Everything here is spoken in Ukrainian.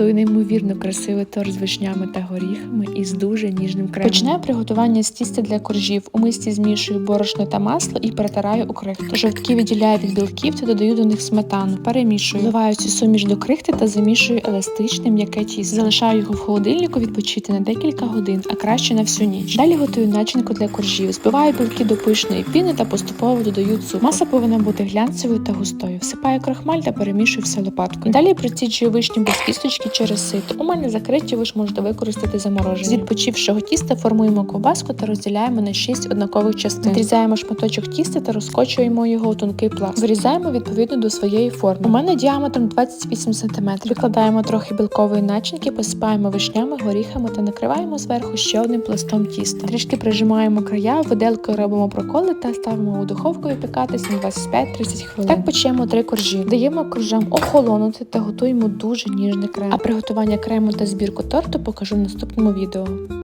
Приготую неймовірно красивий торт з вишнями та горіхами із дуже ніжним кремом. Починаю приготування з тіста для коржів. У мисці змішую борошно та масло і перетираю у крихту. Жовтки відділяю від білків та додаю до них сметану. Перемішую. Вливаю цю суміш до крихти та замішую еластичне м'яке тісто. Залишаю його в холодильнику відпочити на декілька годин, а краще на всю ніч. Далі готую начинку для коржів. Збиваю білки до пишної піни та поступово додаю цукор. Маса повинна бути глянцевою та густою. Всипаю крахмаль та перемішую все лопаткою. Далі проціджую вишню без кісточки через сито. У мене закриті, ви ж можете використати заморожені. З відпочившого тіста формуємо ковбаску та розділяємо на 6 однакових частин. Відрізаємо шматочок тіста та розкочуємо його у тонкий пласт. Вирізаємо відповідно до своєї форми. У мене діаметром 28 см. Викладаємо трохи білкової начинки, посипаємо вишнями, горіхами та накриваємо зверху ще одним пластом тіста. Трішки прижимаємо края, виделкою робимо проколи та ставимо у духовку випікатись на 25-30 хвилин. Так печемо три коржі. Даємо коржам охолонути та готуємо дуже ніжний крем. А приготування крему та збірку торту покажу в наступному відео.